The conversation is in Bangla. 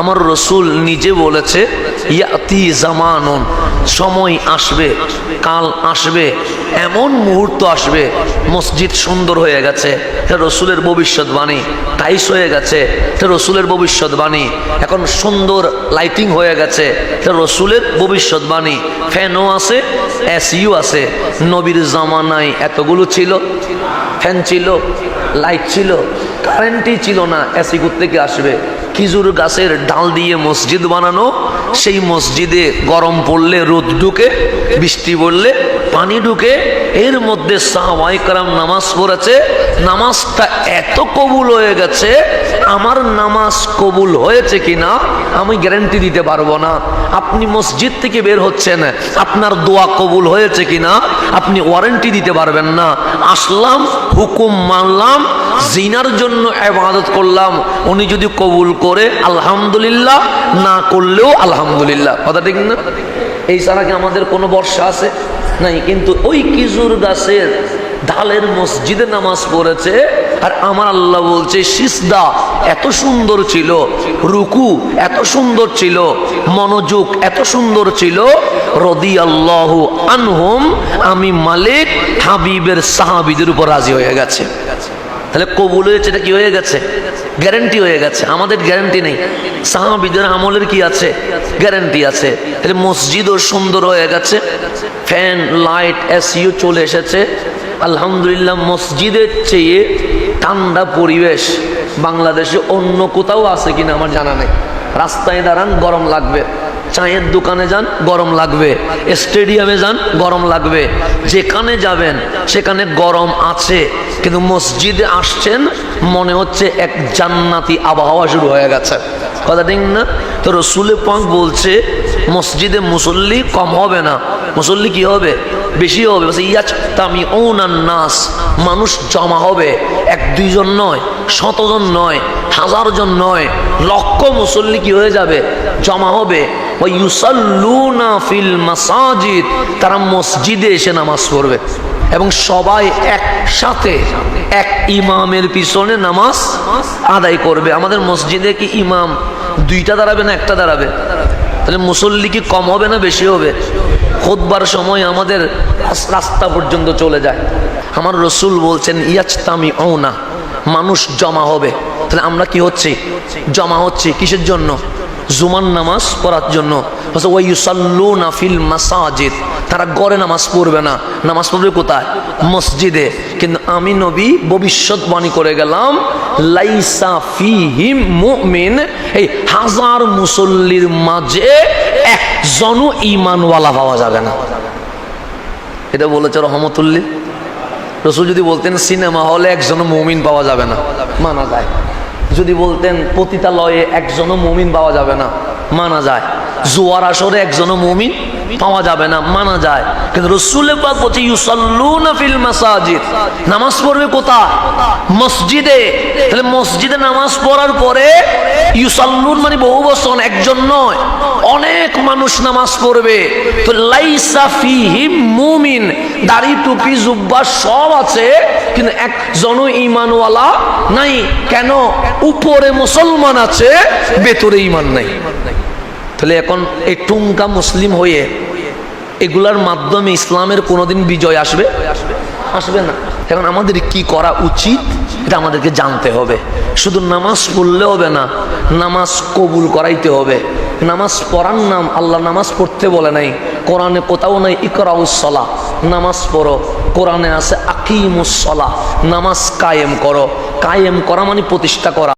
আমার রসুল নিজে বলেছে, ইয়াতি জামানন, সময় আসবে, কাল আসবে, এমন মুহূর্ত আসবে, মসজিদ সুন্দর হয়ে গেছে রসুলের ভবিষ্যৎবাণী টাইস হয়ে গেছে রসুলের ভবিষ্যৎবাণী এখন সুন্দর লাইটিং হয়ে গেছে রসুলের ভবিষ্যৎবাণী ফ্যানও আছে, এসিও আছে, নবীর জামানায় এতগুলো ছিল, ফ্যান ছিল, লাইট ছিল, কারেন্টই ছিল না, এসি থেকে আসবে খেজুর গাছের ডাল দিয়ে মসজিদ বানানো, সেই মসজিদে গরম পড়লে রোদ ঢুকে, বৃষ্টি পড়লে পানি ঢুকে, এর মধ্যে সাহাবাইকারাম নামাজ পড়েছে। নামাজটা এত কবুল হয়ে গেছে আমার নামাজ কবুল হয়েছে কিনা আমি গ্যারান্টি দিতে পারব না। আপনি মসজিদ থেকে বের হচ্ছেন, আপনার দোয়া কবুল হয়েছে কিনা আপনি ওয়ারেন্টি দিতে পারবেন না। আসলাম, হুকুম মানলাম, জিনার জন্য এবাদত করলাম। উনি যদি কবুল করে, আলহামদুলিল্লাহ, না করলেও আলহামদুলিল্লাহ। কথা ঠিক না? এই ছাড়া কি আমাদের কোনো বর্ষা আছে? নাই, কিন্তু ওই কিজুর গাছের ঢালের মসজিদে নামাজ পড়েছে আর আমার আল্লাহ বলছে সিসদা এত সুন্দর ছিল, রুকু এত সুন্দর ছিল, মনোযোগ এত সুন্দর ছিল রদি আল্লাহ আনহুম, আমি মালিক হাবিবের সাহাবিদের উপর রাজি হয়ে গেছে। তাহলে কবুল হয়েছে এটা কি হয়ে গেছে? গ্যারেন্টি হয়ে গেছে। আমাদের গ্যারেন্টি নেই। সাহাবিদের আমলের কি আছে? গ্যারেন্টি আছে। তাহলে মসজিদও সুন্দর হয়ে গেছে। ফ্যান, লাইট, এসিও চলে এসেছে। আলহামদুলিল্লাহ, মসজিদের চেয়ে ঠান্ডা পরিবেশ বাংলাদেশে অন্য কোথাও আছে কিনা আমার জানা নেই। রাস্তায় দাঁড়ান, গরম লাগবে। চায়ের দোকানে যান, গরম লাগবে। স্টেডিয়ামে যান, গরম লাগবে। যেখানে যাবেন, সেখানে গরম আছে। কিন্তু মসজিদে আসছেন, মনে হচ্ছে এক জান্নাতি আবহাওয়া শুরু হয়ে গেছে। কথা ঠিক না? তো রসুলে পাক বলছে মসজিদে মুসল্লি কম হবে না। মুসল্লি কি হবে? বেশি হবে। ইয়াচ তামি নাস। মানুষ জমা হবে। এক দুইজন নয়, শতজন নয় হাজার জন নয়, লক্ষ মুসল্লি কি হয়ে যাবে? জমা হবে। ফিল মাসাজিদ। তারা মসজিদে এসে নামাজ পড়বে। এবং সবাই একসাথে এক ইমামের পিছনে নামাজ আদায় করবে। আমাদের মসজিদে কি ইমাম? দুইটা দাঁড়াবে না একটা দাঁড়াবে? তাহলে মুসল্লি কি কম হবে না বেশি হবে? খোদবার সময় আমাদের রাস্তা পর্যন্ত চলে যায়। আমার রসুল বলছেন ইয়াচতামি না মানুষ জমা হবে। তাহলে আমরা কি হচ্ছি? জমা হচ্ছি। কিসের জন্য? জুমান নামাজ পড়ার জন্য। ওই ইউসাল্লুনা ফিল মাসাজিদ। তারা গড়ে নামাজ পড়বে না। নামাজ পড়বে কোথায়? মসজিদে। কিন্তু আমি নবী ভবিষ্যৎবাণী করে গেলাম, লাইসা ফিহিম মুমিন। এই হাজার মুসল্লির মাঝে একজনও ইমানওয়ালা পাওয়া যাবে না। এটা বলেছে রহমতুল্লি রসুল যদি বলতেন, সিনেমা হলে একজন মুমিন পাওয়া যাবে না। মানা যায়। যদি বলতেন পতিতালয়ে একজনও মুমিন পাওয়া যাবে না মানা যায়। জোয়ার আসরে একজনও মুমিন পাওয়া যাবে না, মানা যায়। কিন্তু রসুল নামাজ পড়বে কোথায়? মসজিদে। তাহলে মসজিদে নামাজ পড়ার পরে ইউসাল্লুন মানে বহু বছর একজন নয়, অনেক মানুষ নামাজ পড়বে। তো লাইসা ফিহিম মুমিন। দাড়ি, টুপি, জুব্বা সব আছে, কিন্তু একজন ইমানওয়ালা নাই। কেন? উপরে মুসলমান আছে, ভেতরে ইমান নাই। তাহলে এখন এই টুঙ্কা মুসলিম হয়ে এগুলার মাধ্যমে ইসলামের কোনোদিন বিজয় আসবে? আসবে না। এখন আমাদের কি করা উচিত? এটা আমাদেরকে জানতে হবে। শুধু নামাজ পড়লে হবে না, নামাজ কবুল করাইতে হবে। নামাজ পড়ার নাম আল্লাহ নামাজ পড়তে বলে নাই। কোরআনে কোথাও নাই ইকরাউসলা নামাজ পড়ো। কোরআনে আছে আকিমুসলা নামাজ কায়েম করো। কায়েম করা মানে প্রতিষ্ঠা করা।